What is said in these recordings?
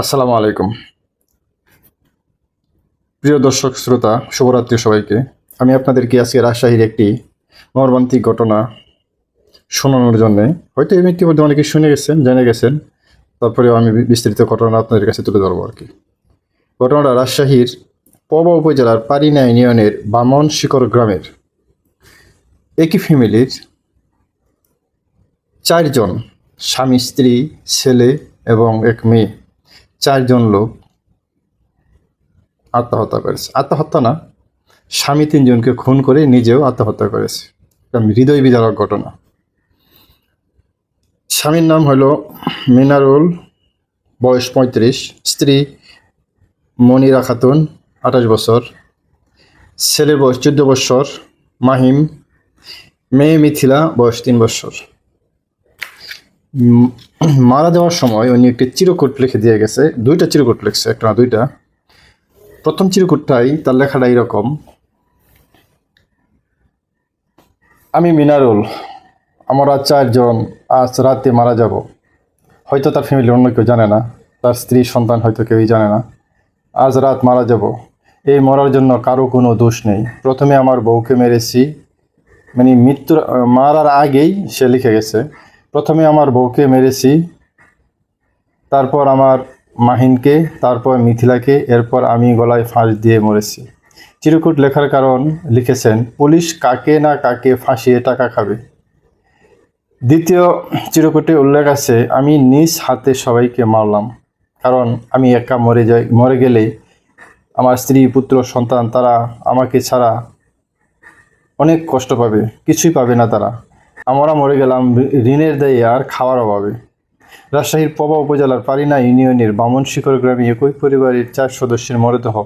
আসসালামু আলাইকুম। প্রিয় দর্শক, শ্রোতা, শুভরাত্রি সবাইকে। আমি আপনাদেরকে আজকে রাজশাহীর একটি মর্মান্তিক ঘটনা শোনানোর জন্যে, হয়তো এই ইতিমধ্যে অনেকে শুনে গেছেন, জেনে গেছেন, তারপরেও আমি বিস্তারিত ঘটনা আপনাদের কাছে তুলে ধরবো আর কি। ঘটনাটা রাজশাহীর পবা উপজেলার পারিনা ইউনিয়নের বামন শিকর গ্রামের একই ফ্যামিলির চারজন স্বামী, স্ত্রী, ছেলে এবং এক মেয়ে। চারজন লোক আত্মহত্যা করেছে। আত্মহত্যা না, স্বামী তিনজনকে খুন করে নিজেও আত্মহত্যা করেছে। হৃদয় বিদারক ঘটনা। স্বামীর নাম হলো মিনারুল, বয়স পঁয়ত্রিশ। স্ত্রী মনিরা খাতুন, আঠাশ বছর। ছেলের বয়স চোদ্দ বছর। মাহিম, মেয়ে মিথিলা, বয়স তিন বছর। মারা যাওয়ার সময় উনি একটি চিরকুট লিখে দিয়ে গেছে। দুইটা চিরকুট লিখছে, একটা না দুইটা। প্রথম চিরকুটটাই তার লেখাটা এরকম। আমি মিনারুল, আমরা চারজন আজ রাতে মারা যাব। হয়তো তার ফ্যামিলি অন্য কেউ জানে না, তার স্ত্রী, সন্তান হয়তো কেউই জানে না। আজ রাত মারা যাব। এই মরার জন্য কারও কোনো দোষ নেই। প্রথমে আমার বউকে মেরেছি। মানে মৃত্যুর, মারার আগেই সে লিখে গেছে। প্রথমে আমার বউকে মেরেছি, তারপর আমার মাহিনকে, তারপর মিথিলাকে, এরপর আমি গলায় ফাঁস দিয়ে মরেছি। চিরকুট লেখার কারণ লিখেছেন, পুলিশ কাকে না কাকে ফাঁসিয়ে টাকা খাবে? দ্বিতীয় চিরকুটে উল্লেখ আছে, আমি নিজ হাতে সবাইকে মারলাম, কারণ আমি একা মরে যাই, মরে গেলে আমার স্ত্রী, পুত্র, সন্তান, তারা আমাকে ছাড়া অনেক কষ্ট পাবে, কিছুই পাবে না তারা। আমরা মরে গেলাম, ঋণের দায়ে আর খাওয়ার অভাবে। রাজশাহীর পবা উপজেলার পারিনা ইউনিয়নের বামন শিকর গ্রামে একই পরিবারের চার সদস্যের মরদেহ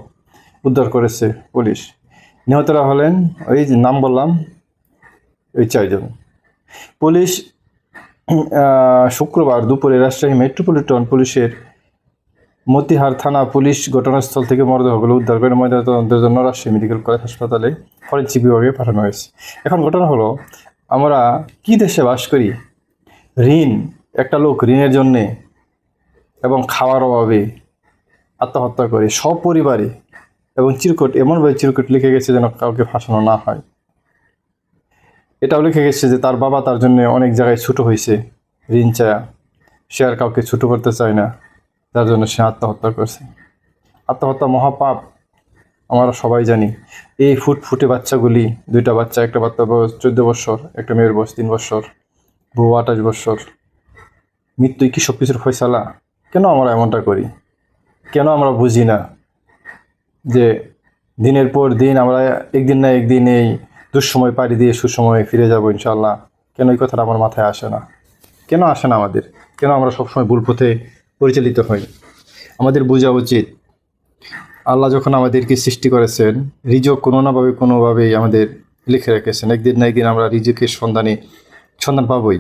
উদ্ধার করেছে পুলিশ। নিহতরা হলেন ওই যে নাম বললাম ওই চারজন। পুলিশ শুক্রবার দুপুরে রাজশাহী মেট্রোপলিটন পুলিশের মতিহার থানা পুলিশ ঘটনাস্থল থেকে মরদেহগুলো উদ্ধার করে ময়নাতদন্তের জন্য রাজশাহী মেডিকেল কলেজ হাসপাতালে ফরেন্সিক বিভাগে পাঠানো হয়েছে। এখন ঘটনা হলো আমরা কি দেশে বাস করি? ঋণ, একটা লোক ঋণের জন্যে এবং খাওয়ার অভাবে আত্মহত্যা করে সপরিবারে এবং চিরকুট, এমনভাবে চিরকুট লিখে গেছে যেন কাউকে ফাঁসানো না হয়। এটাও লিখে গেছে যে তার বাবা তার জন্য অনেক জায়গায় ছোটো হয়েছে ঋণ চায়া সে আর কাউকে ছোটো করতে চায় না। যার জন্য সে আত্মহত্যা করছে। আত্মহত্যা মহাপাপ। আমরা সবাই জানি, এই ফুটফুটে বাচ্চাগুলি, দুইটা বাচ্চা, একটা বাচ্চা বয়স চোদ্দ বছর, একটা মেয়ের বয়স তিন বছর, বউ আঠাশ বছর। মৃত্যুই কি সব কিছুর ফয়সালা? কেন আমরা এমনটা করি? কেন আমরা বুঝি না যে দিনের পর দিন আমরা একদিন না একদিন এই দুঃসময় পাড়ি দিয়ে সুসময়ে ফিরে যাব ইনশাল্লাহ কেন এই কথাটা আমার মাথায় আসে না? কেন আসে না আমাদের? কেন আমরা সবসময় ভুল পথে পরিচালিত হই? আমাদের বোঝা উচিত আল্লাহ যখন আমাদেরকে সৃষ্টি করেছেন, রিজক কোনো নাভাবে কোনোভাবেই আমাদের লিখে রেখেছেন। একদিন না একদিন আমরা রিজকের সন্ধানে, সন্ধান পাবই।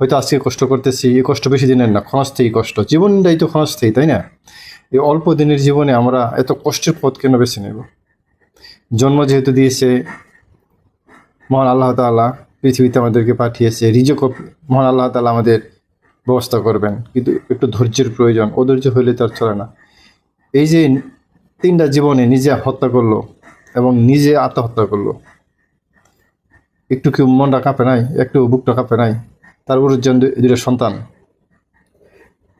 হয়তো আজকে কষ্ট করতেছি, এই কষ্ট বেশি দিনের না, ক্ষণস্থায়ী কষ্ট। জীবনটাই তো ক্ষণস্থায়ী, তাই না? এই অল্প দিনের জীবনে আমরা এত কষ্টের পথ কেন বেছে নেব? জন্ম যেহেতু দিয়েছে, মহান আল্লাহ তাআলা পৃথিবীতে আমাদেরকে পাঠিয়েছে রিজক মহান আল্লাহ তাআলা আমাদের ব্যবস্থা করবেন। কিন্তু একটু ধৈর্যের প্রয়োজন, অধৈর্য হইলে তার চলে না। এই যে তিনটা জীবনে নিজে হত্যা করল এবং নিজে আত্মহত্যা করল। একটু কেউ মনটা কাঁপে নাই? একটু বুকটা কাঁপে নাই? তার উর্জন দুটো সন্তান।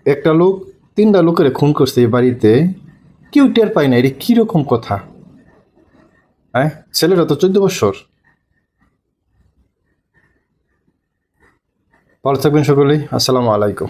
একটা লোক, তিনটা লোকের খুন করছে এই বাড়িতে। কেউ টের পায় না, এটা কীরকম কথা? হ্যাঁ? ছেলেরা তো চোদ্দ বছর। ভালো থাকবেন সকলেই। আসসালামু আলাইকুম।